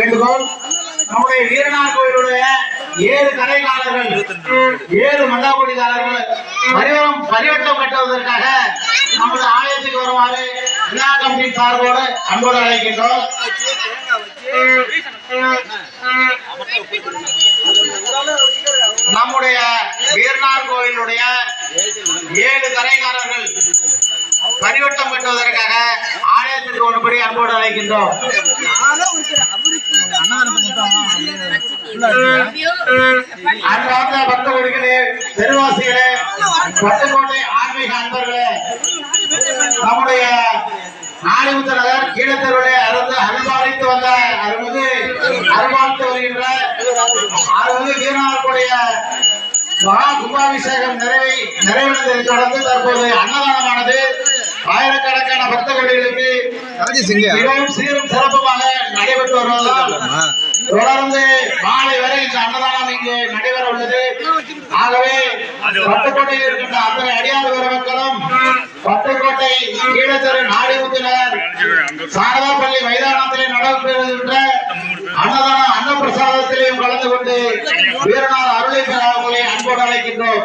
வேண்டுகோள். நம்முடைய வீரனார் கோயிலுடைய ஏழு கடைக்காரர்கள் ஏழு மண்டாபடிக்காரர்கள் பரிவரம் பரிவட்டம் கட்டுவதற்காக நமது ஆலயத்துக்கு வருமாறு விழா கமிட்டி சார்போடு அன்போடு அழைக்கின்றோம். நம்முடைய வீரனார் கோயிலுடைய ஏழு கரைக்காரர்கள் பரிவட்டம் கட்டுவதற்காக ஆலயத்திற்கு ஒருபடி அன்போடு அழைக்கின்றோம். அன்றார்ந்த பக்தர்களே பெருவாசிகளே பட்டுக்கோட்டை ஆன்மீக அன்பர்களே நம்முடைய நாளிமுத்த நகர் கீழத்தருடைய அருந்து அருள்பாலித்து வந்த அருள்மிகு அருள்பாலித்து வருகின்ற அருள்மிகு வீரனாருடைய மகா கும்பாபிஷேகம் நிறைவை நிறைவடைந்ததை தொடர்ந்து தற்போது அன்னதானமானது ஆயிரக்கணக்கான பக்த கோடிகளுக்கு மிகவும் சீரும் சிறப்புமாக நடைபெற்று வருவதால் இங்கு நடைபெற உள்ளது. ஆகவே பட்டுக்கோட்டையில் இருக்கின்ற அத்தனை அடியார் பெருமக்களும் பட்டுக்கோட்டை கீழத்தெரு நாடிமுத்தினர் சாரதாப்பள்ளி மைதானத்திலே நடைபெறுகின்ற அன்னதான அன்னப்பிரசாதத்திலையும் கலந்து கொண்டு வீரனார் அருளை பெற அவர்களை அன்போடு அழைக்கின்றோம்.